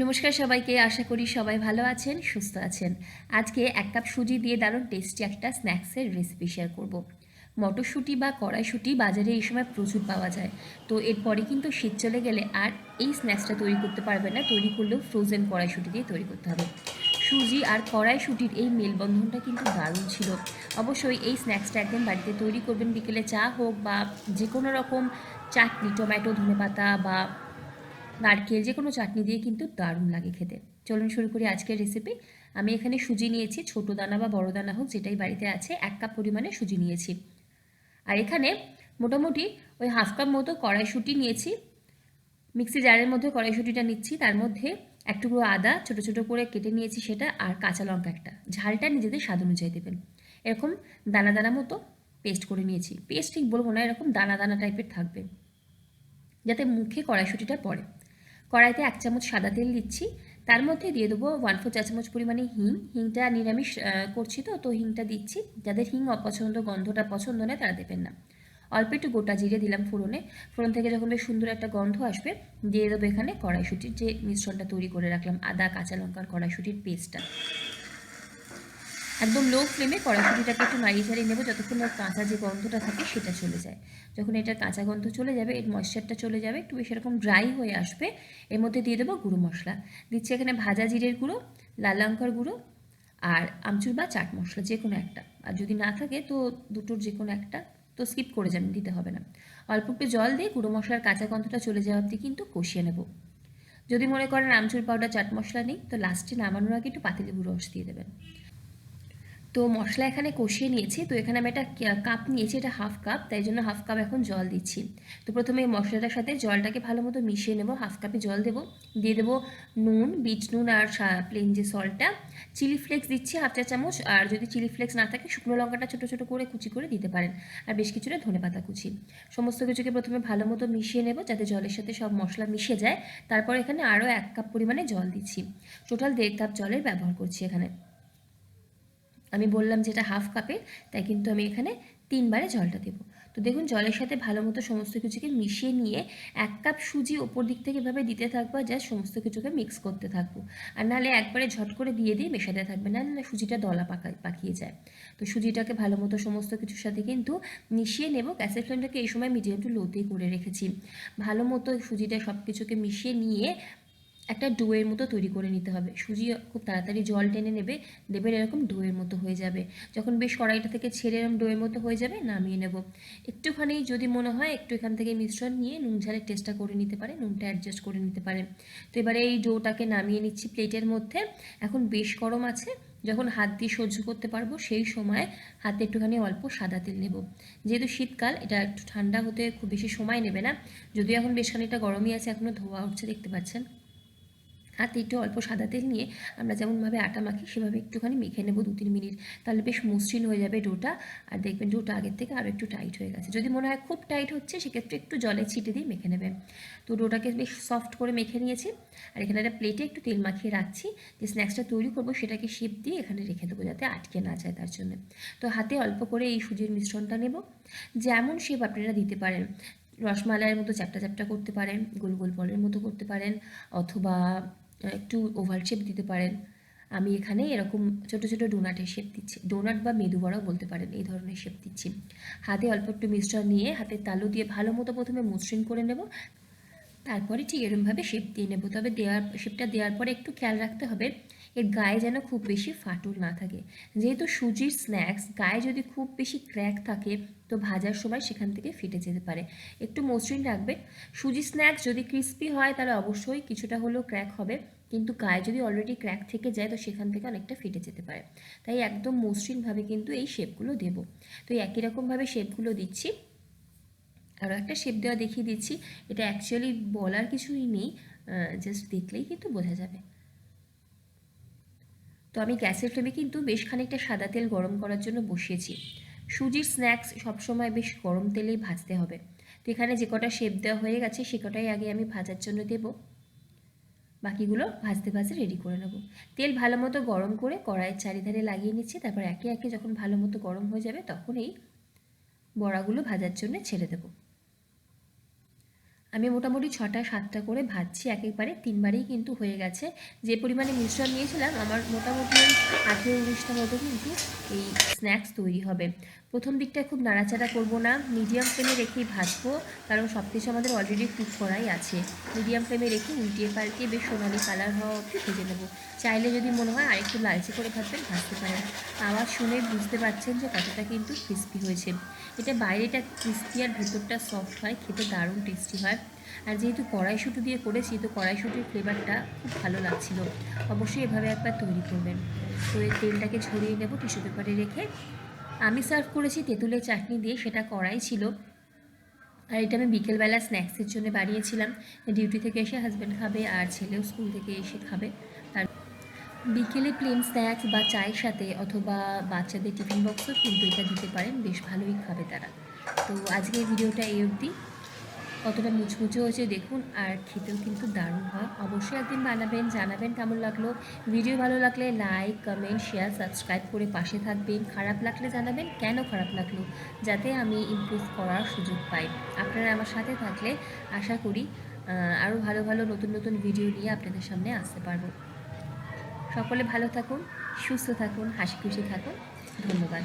নমস্কার সবাইকে, আশা করি সবাই ভালো আছেন, সুস্থ আছেন। আজকে এক কাপ সুজি দিয়ে দারুণ টেস্টি একটা স্ন্যাক্সের রেসিপি শেয়ার করব। মটরশুঁটি বা কড়াইশুঁটি বাজারে এই সময় প্রচুর পাওয়া যায়। তো এরপরে কিন্তু শীত চলে গেলে আর এই স্ন্যাক্সটা তৈরি করতে পারবে না, তৈরি করলেও ফ্রোজেন কড়াইশুঁটি দিয়ে তৈরি করতে হবে। সুজি আর কড়াইশুঁটির এই মেলবন্ধনটা কিন্তু দারুণ ছিল। অবশ্যই এই স্ন্যাক্সটা একদম বাড়িতে তৈরি করবেন, বিকেলে চা হোক বা যে কোনো রকম চাটনি, টমেটো, ধনেপাতা বা নারকেল, যে কোনো চাটনি দিয়ে কিন্তু দারুণ লাগে খেতে। চলুন শুরু করি আজকের রেসিপি আমি এখানে সুজি নিয়েছি, ছোটো দানা বা বড় দানা হোক, যেটাই বাড়িতে আছে, এক কাপ পরিমাণে সুজি নিয়েছি। আর এখানে মোটামুটি ওই হাফ কাপ মতো কড়াইশুঁটি নিয়েছি। মিক্সি জারের মধ্যে কড়াইশুঁটিটা নিচ্ছি, তার মধ্যে এক টুকরো আদা, ছোটো ছোটো করে কেটে নিয়েছি সেটা, আর কাঁচা লঙ্কা একটা। ঝালটা নিজেদের স্বাদ অনুযায়ী দেবেন। এরকম দানা দানা মতো পেস্ট করে নিয়েছি। পেস্ট ঠিক বলব না, এরকম দানা দানা টাইপের থাকবে, যাতে মুখে কড়াইশুঁটিটা পড়ে। কড়াইতে এক চামচ সাদা তেল দিচ্ছি। তার মধ্যে দিয়ে দেবো ওয়ান ফোর চা চামচ পরিমাণে হিং। হিংটা নিরামিষ করছি তো তো হিংটা দিচ্ছি। যাদের হিং অপছন্দ, গন্ধটা পছন্দ নয়, তারা দেবেন না। অল্প একটু গোটা জিরে দিলাম ফোড়নে। ফোড়ন থেকে যখন বেশ সুন্দর একটা গন্ধ আসবে, দিয়ে দেবো এখানে কড়াইশুটির যে মিশ্রণটা তৈরি করে রাখলাম, আদা, কাঁচা লঙ্কার কড়াইশুটির পেস্টটা একদম লো ফ্লেমে কড়াইশুটিটাকে একটু নাড়িয়ে ছাড়িয়ে নেব। যতক্ষণ ওর কাঁচা যে গন্ধটা থাকে সেটা চলে যায়। যখন এটা কাঁচা গন্ধ চলে যাবে, এর ময়শ্চারটা চলে যাবে, একটু বেশি এরকম ড্রাই হয়ে আসবে, এর মধ্যে দিয়ে দেবো গুঁড়ো মশলা। দিচ্ছি এখানে ভাজা জিরের গুঁড়ো, লাল লঙ্কার গুঁড়ো আর আমচুর বা চাট মশলা, যে কোনো একটা। আর যদি না থাকে তো দুটোর যে কোনো একটা, তো স্কিপ করে যাবেন, দিতে হবে না। অল্প একটু জল দিয়ে গুঁড়ো মশলার কাঁচা গন্ধটা চলে যাওয়া অবধি কিন্তু কষিয়ে নেব। যদি মনে করেন আমচুর পাউডার চাট মশলা নেই, তো লাস্টে নামানোর আগে একটু পাতিলেবু রস দিয়ে দেবেন। তো মশলা এখানে কষিয়ে নিয়েছি। তো এখানে আমি একটা কাপ নিয়েছি, এটা হাফ কাপ তাই জন্য হাফ কাপ এখন জল দিচ্ছি। তো প্রথমে এই মশলাটার সাথে জলটাকে ভালো মতো মিশিয়ে নেব হাফ কাপে জল দেবো। দিয়ে দেবো নুন বিট নুন আর প্লেন যে সল্টটা চিলি ফ্লেক্স দিচ্ছি হাফ চা চামচ, আর যদি চিলি ফ্লেক্স না থাকে, শুকনো লঙ্কাটা ছোটো ছোটো করে কুচি করে দিতে পারেন। আর বেশ কিছুটা ধনে পাতা কুচি। সমস্ত কিছুকে প্রথমে ভালো মতো মিশিয়ে নেব, যাতে জলের সাথে সব মশলা মিশে যায়। তারপর এখানে আরও এক কাপ পরিমাণে জল দিচ্ছি। টোটাল দেড় কাপ জলের ব্যবহার করছি এখানে। আমি বললাম যেটা হাফ কাপের তাই কিন্তু আমি এখানে তিনবারে জলটা দেবো। তো দেখুন, জলের সাথে ভালো মতো সমস্ত কিছুকে মিশিয়ে নিয়ে এক কাপ সুজি ওপর দিক থেকে এভাবে দিতে থাকব আর যা সমস্ত কিছুকে মিক্স করতে থাকব। আর নাহলে একবারে ঝট করে দিয়ে দিয়ে মেশাতে থাকবে না না সুজিটা দলা পাকা পাকিয়ে যায়। তো সুজিটাকে ভালো মতো সমস্ত কিছুর সাথে কিন্তু মিশিয়ে নেব। গ্যাসের ফ্লেমটাকে এই সময় মিডিয়াম টু লোতেই করে রেখেছি। ভালো মতো সুজিটা সব কিছুকে মিশিয়ে নিয়ে একটা ডোয়ের মতো তৈরি করে নিতে হবে। সুজি খুব তাড়াতাড়ি জল টেনে নেবে, দেবেন এরকম ডোয়ের মতো হয়ে যাবে। যখন বেশ কড়াইটা থেকে ছেড়ে এরকম ডোয়ের মতো হয়ে যাবে, নামিয়ে নেব। একটুখানি যদি মনে হয় একটু এখান থেকে মিশ্রণ নিয়ে নুন ঝালের টেস্টটা করে নিতে পারে, নুনটা অ্যাডজাস্ট করে নিতে পারে। তো এবারে এই ডোটাকে নামিয়ে নিচ্ছি প্লেটের মধ্যে। এখন বেশ গরম আছে, যখন হাত দিয়ে সহ্য করতে পারব সেই সময় হাতে একটুখানি অল্প সাদা তেল নেব। যেহেতু শীতকাল, এটা একটু ঠান্ডা হতে খুব বেশি সময় নেবে না। যদিও এখন বেশ খানিকটা গরমই আছে এখনও ধোয়া উঠছে, দেখতে পাচ্ছেন? হাতে একটু অল্প সাদা তেল নিয়ে আমরা যেমনভাবে আটা মাখি, সেভাবে একটুখানি মেখে নেব দু তিন মিনিট। তাহলে বেশ মসৃণ হয়ে যাবে ডোটা। আর দেখবেন ডোটা আগের থেকে আরও একটু টাইট হয়ে গেছে। যদি মনে হয় খুব টাইট হচ্ছে, সেক্ষেত্রে একটু জলে ছিটে দিয়ে মেখে নেবেন। তো ডোটাকে বেশ সফট করে মেখে নিয়েছি। আর এখানে একটা প্লেটে একটু তেল মাখিয়ে রাখছি। যে স্ন্যাক্সটা তৈরি করব, সেটাকে শেপ দিয়ে এখানে রেখে দেবো যাতে আটকে না যায় তার জন্য। তো হাতে অল্প করে এই সুজির মিশ্রণটা নেব। যেমন শেপ আপনারা দিতে পারেন। রসমালাইয়ের মতো চ্যাপটা চ্যাপটা করতে পারেন, গোল গোল বলের মতো করতে পারেন, অথবা একটু ওভাল শেপ দিতে পারেন। আমি এখানে এরকম ছোট ছোট ডোনাটের শেপ দিচ্ছি। ডোনাট বা মেদু বড়াও বলতে পারেন এই ধরনের শেপ দিচ্ছি। হাতে অল্প একটু মিশ্রণ নিয়ে হাতে তালু দিয়ে ভালো মতো প্রথমে মসৃণ করে নেব। তারপরে ঠিক এরমভাবে শেপ দিয়ে নেব। তবে দেওয়ার শেপটা দেওয়ার পরে একটু খেয়াল রাখতে হবে এর গায়ে যেন খুব বেশি ফাটল না থাকে। যেহেতু সুজির স্ন্যাক্স গায়ে যদি খুব বেশি ক্র্যাক থাকে, তো ভাজার সময় সেখান থেকে ফেটে যেতে পারে। একটু মসৃণ রাখবেন। সুজি স্ন্যাক্স যদি ক্রিস্পি হয়, তাহলে অবশ্যই কিছুটা হলেও ক্র্যাক হবে। কিন্তু গায়ে যদি অলরেডি ক্র্যাক থেকে যায়, তো সেখান থেকে অনেকটা ফেটে যেতে পারে। তাই একদম মসৃণভাবে কিন্তু এই শেপগুলো দেবো। তো একই রকমভাবে শেপগুলো দিচ্ছি। আরও একটা শেপ দেওয়া দেখিয়ে দিচ্ছি। এটা অ্যাকচুয়ালি বলার কিছুই নেই। জাস্ট দেখলেই কিন্তু বোঝা যাবে। তো আমি গ্যাসের ফ্লেমে কিন্তু বেশ খানিকটা সাদা তেল গরম করার জন্য বসিয়েছি। সুজির স্ন্যাক্স সবসময় বেশ গরম তেলেই ভাজতে হবে। তো এখানে যে কটা শেপ দেওয়া হয়ে গেছে, সে কটাই আগে আমি ভাজার জন্য দেব। বাকিগুলো ভাজতে ভাজতে রেডি করে নেব। তেল ভালো মতো গরম করে কড়াইয়ের চারিধারে লাগিয়ে নিচ্ছি। তারপর একে একে যখন ভালো মতো গরম হয়ে যাবে, তখন এই বড়াগুলো ভাজার জন্য ছেড়ে দেব। আমি মোটামুটি ছটা, সাতটা করে ভাজছি একেবারে তিনবারেই কিন্তু হয়ে গেছে। যে পরিমাণে মিশ্রণ নিয়েছিলাম, আমার মোটামুটি আঠেরো উনিশটা মতো কিন্তু এই স্ন্যাক্স তৈরি হবে। প্রথম দিকটা খুব নাড়াচাড়া করব না মিডিয়াম ফ্লেমে রেখেই ভাজবো, কারণ সব কিছু আমাদের অলরেডি কুক করাই আছে। মিডিয়াম ফ্লেমে রেখে উল্টিয়ে পাল্টিয়ে বেশ সোনালি কালার হওয়া অবধি ভেজে নেব। চাইলে যদি মনে হয় আরেকটু লালচে করে ভাববেন ভাজতে পারেন। আওয়াজ শুনে বুঝতে পারছেন যে কতটা কিন্তু ক্রিস্পি হয়েছে। এটা বাইরেটা ক্রিস্পি আর ভেতরটা সফট হয়, খেতে দারুণ টেস্টি হয়। আর যেহেতু কড়াইশুঁটি দিয়ে করেছি, তো কড়াইশুঁটির ফ্লেভারটা খুব ভালো লাগছিল। অবশ্যই এভাবে একবার তৈরি করবেন। তো এই তেলটাকে ছড়িয়ে নেব টিস্যু পেপারে রেখে। আমি সার্ভ করেছি তেঁতুলের চাটনি দিয়ে, সেটা কড়াই ছিল। আর এটা আমি বিকেলবেলা স্ন্যাক্সের জন্য বানিয়েছিলাম। ডিউটি থেকে এসে হাজব্যান্ড খাবে আর ছেলেও স্কুল থেকে এসে খাবে। আর বিকেলে প্লেন স্ন্যাক্স বা চায়ের সাথে অথবা বাচ্চাদের টিফিন বক্সও কিন্তু এটা দিতে পারেন। বেশ ভালোই খাবে তারা। তো আজকের ভিডিওটা এই অবধি। কতটা মুচমুচে হয়েছে দেখুন, আর খেতেও কিন্তু দারুণ হয়। অবশ্যই একদিন বানাবেন, জানাবেন কেমন লাগল। ভিডিও ভালো লাগলে লাইক কমেন্ট শেয়ার সাবস্ক্রাইব করে পাশে থাকবেন। খারাপ লাগলে জানাবেন কেন খারাপ লাগল, যাতে আমি ইমপ্রুভ করার সুযোগ পাই। আপনারা আমার সাথে থাকলে আশা করি আরও ভালো ভালো নতুন নতুন ভিডিও নিয়ে আপনাদের সামনে আসতে পারব। সকলে ভালো থাকুন, সুস্থ থাকুন, হাসি খুশি থাকুন। ধন্যবাদ।